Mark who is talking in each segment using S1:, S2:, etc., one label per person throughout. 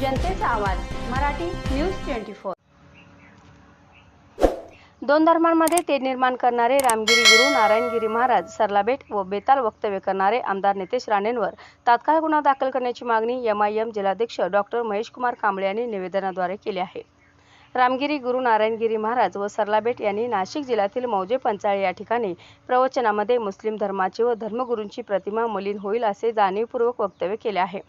S1: जनतेचा आवाज Marathi news twenty four. दोन धर्मांमध्ये ते निर्माण करणारे रामगिरी गुरु नारायणगिरी महाराज सरलाबेट व बेताल वक्तव्य करणारे आमदार नितेश राणेंवर तात्काळ गुन्हा दाखल करण्याची मागणी एम आय एम जिल्हाध्यक्ष डॉक्टर महेश कुमार कांबळे यांनी निवेदनाद्वारे केली आहे. रामगिरी गुरु नारायणगिरी महाराज व सरलाबेट यांनी नाशिक जिल्ह्यातील मौजे पंचाळे या ठिकाणी प्रवचनामध्ये मुस्लिम धर्माची व धर्मगुरूंची प्रतिमा मलिन होईल असे जाणीवपूर्वक वक्तव्य केले आहे.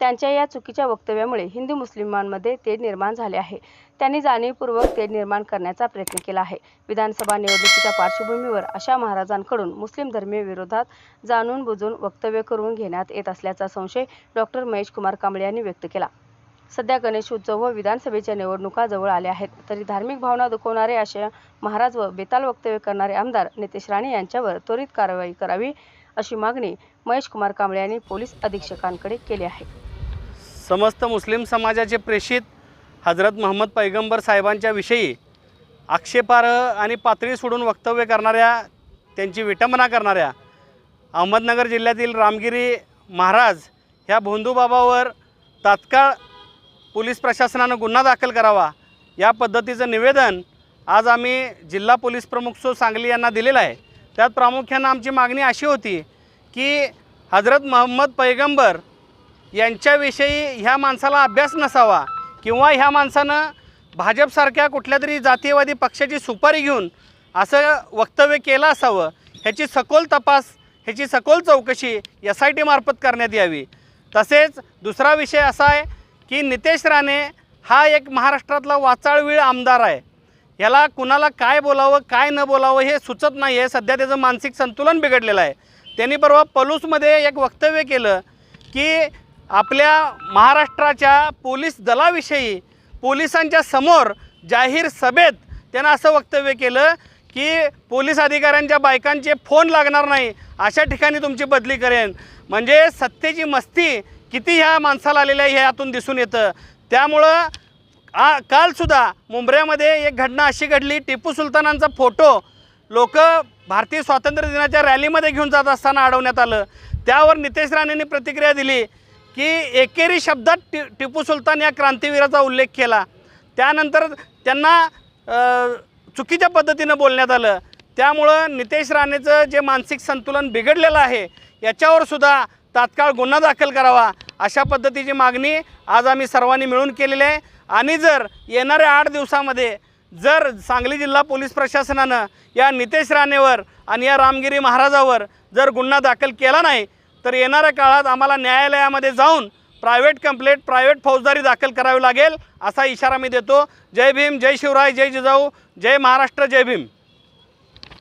S1: त्यांच्या या चुकीच्या वक्तव्यामुळे हिंदू मुस्लिमांमध्ये तेढ निर्माण झाले आहे. त्यांनी जाणीवपूर्वक तेढ निर्माण करण्याचा प्रयत्न केला आहे. विधानसभा निवडणुकीच्या पार्श्वभूमीवर अशा महाराजांकडून मुस्लिम धर्मीय विरोधात जाणून बुजून वक्तव्य करून घेण्यात येत असल्याचा संशय डॉक्टर महेश कुमार कांबळे यांनी व्यक्त केला. सध्या गणेश उत्सव व विधानसभेच्या निवडणुका जवळ आल्या आहेत. तरी धार्मिक भावना दुखवणारे असे महाराज व बेताल वक्तव्य करणारे आमदार नितेश राणे यांच्यावर त्वरित कारवाई करावी अशी मागणी महेश कुमार कांबळे यांनी पोलीस अधीक्षकांकडे केली आहे.
S2: समस्त मुस्लिम समाजाचे प्रेषित हजरत महम्मद पैगंबर साहेबांच्या विषयी आक्षेपार्ह आणि पातळी सोडून वक्तव्य करणाऱ्या त्यांची विटंबना करणाऱ्या अहमदनगर जिल्ह्यातील रामगिरी महाराज ह्या भोंदूबाबावर तात्काळ पोलीस प्रशासनानं गुन्हा दाखल करावा या पद्धतीचं निवेदन आज आम्ही जिल्हा पोलीस प्रमुख सो सांगली यांना दिलेलं आहे. त्यात प्रामुख्यानं आमची मागणी अशी होती की हजरत महम्मद पैगंबर यांच्याविषयी ह्या माणसाला अभ्यास नसावा किंवा ह्या माणसानं भाजपसारख्या कुठल्या तरी जातीयवादी पक्षाची सुपारी घेऊन असं वक्तव्य केलं असावं ह्याची सखोल तपास ह्याची सखोल चौकशी एस आय टीमार्फत करण्यात यावी. तसेच दुसरा विषय असा आहे की नितेश राणे हा एक महाराष्ट्रातला वाचाळवीळ आमदार आहे. याला कुणाला काय बोलावं काय न बोलावं हे सुचत नाही आहे सध्या त्याचं मानसिक संतुलन बिघडलेलं आहे. त्यांनी परवा पलूसमध्ये एक वक्तव्य केलं की आपल्या महाराष्ट्राच्या पोलीस दलाविषयी पोलिसांच्या समोर जाहीर सभेत त्यानं असं वक्तव्य केलं की पोलीस अधिकाऱ्यांच्या बायकांचे फोन लागणार नाही अशा ठिकाणी तुमची बदली करेन. म्हणजे सत्तेची मस्ती किती ह्या माणसाला आलेल्या आहे यातून दिसून येतं. त्यामुळं आ कालसुद्धा मुंबऱ्यामध्ये एक घटना अशी घडली टिपू सुलतानांचा फोटो लोक भारतीय स्वातंत्र्य दिनाच्या रॅलीमध्ये घेऊन जात असताना अडवण्यात आलं. त्यावर नितेश राणेंनी प्रतिक्रिया दिली की एकेरी शब्दात टि टिपू सुलतान या क्रांतीवीराचा उल्लेख केला. त्यानंतर त्यांना चुकीच्या पद्धतीनं बोलण्यात आलं. त्यामुळं नितेश राणेचं जे मानसिक संतुलन बिघडलेलं आहे याच्यावर सुद्धा तात्काळ गुन्हा दाखल करावा अशा पद्धतीची मागणी आज आम्ही सर्वांनी मिळून केलेली आहे. आणि जर येणाऱ्या आठ दिवसामध्ये जर सांगली जिल्हा पोलीस प्रशासनानं या नितेश राणेवर आणि या रामगिरी महाराजावर जर गुन्हा दाखल केला नाही तर येणाऱ्या काळात आम्हाला न्यायालयामध्ये जाऊन प्रायव्हेट कंप्लेंट प्रायव्हेट फौजदारी दाखल करावी लागेल असा इशारा मी देतो. जय भीम जय शिवराय जय जिजाऊ जय महाराष्ट्र जय भीम.